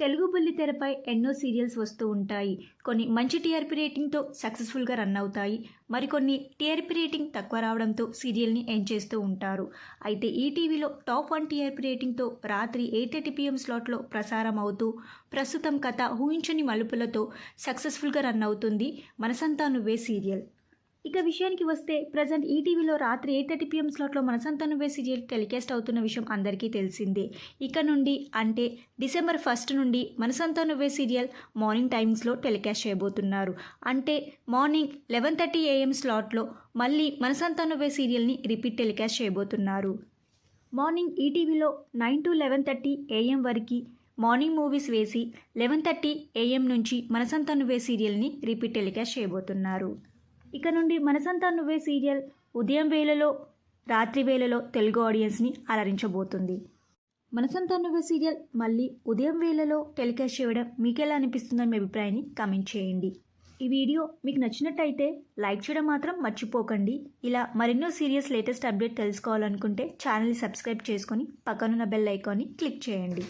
తెలుగు బుల్లితెరపై ఎన్నో సీరియల్స్ వస్తూ ఉంటాయి. కొన్ని మంచి టీఆర్పీ రేటింగ్తో సక్సెస్ఫుల్గా రన్ అవుతాయి. మరికొన్ని టీఆర్పీ రేటింగ్ తక్కువ రావడంతో సీరియల్ని ఎండ్ చేస్తూ ఉంటారు? అయితే ఈ టీవీలో టాప్ వన్ టీఆర్పీ రేటింగ్తో రాత్రి ఎయిట్ థర్టీ పిఎం స్లాట్లో ప్రసారం అవుతూ ప్రస్తుతం కథ ఊహించని మలుపులతో సక్సెస్ఫుల్గా రన్ అవుతుంది. మనసంతా నువ్వే సీరియల్. ఇక విషయానికి వస్తే ప్రజెంట్ ఈటీవీలో రాత్రి ఎయిట్ థర్టీ పిఎం స్లాట్లో మనసంతా నువ్వే సీరియల్ టెలికాస్ట్ అవుతున్న విషయం అందరికీ తెలిసిందే. ఇక నుండి అంటే డిసెంబర్ ఫస్ట్ నుండి మనసంతా నువ్వే సీరియల్ మార్నింగ్ టైమ్స్లో టెలికాస్ట్ చేయబోతున్నారు. అంటే మార్నింగ్ లెవెన్ థర్టీ ఏఎం స్లాట్లో మళ్ళీ మనసంతా నువ్వే సీరియల్ని రిపీట్ టెలికాస్ట్ చేయబోతున్నారు. మార్నింగ్ ఈటీవీలో nine to eleven thirty AM వరకు మార్నింగ్ మూవీస్ వేసి లెవెన్ థర్టీ ఏఎం నుంచి మనసంతా నువ్వే సీరియల్ని రిపీట్ టెలికాస్ట్ చేయబోతున్నారు. ఇక నుండి మనసంతా నువ్వే సీరియల్ ఉదయం వేళలో రాత్రి వేళలో తెలుగు ఆడియన్స్ని అలరించబోతుంది. మనసంతా నువ్వే సీరియల్ మళ్ళీ ఉదయం వేళలో టెలికాస్ట్ చేయడం మీకెలా అనిపిస్తుందని మీ అభిప్రాయాన్ని కామెంట్ చేయండి. ఈ వీడియో మీకు నచ్చినట్టయితే లైక్ చేయడం మాత్రం మర్చిపోకండి. ఇలా మరెన్నో సీరియస్ లేటెస్ట్ అప్డేట్ తెలుసుకోవాలనుకుంటే ఛానల్ని సబ్స్క్రైబ్ చేసుకొని పక్కనున్న బెల్ ఐకాన్ని క్లిక్ చేయండి.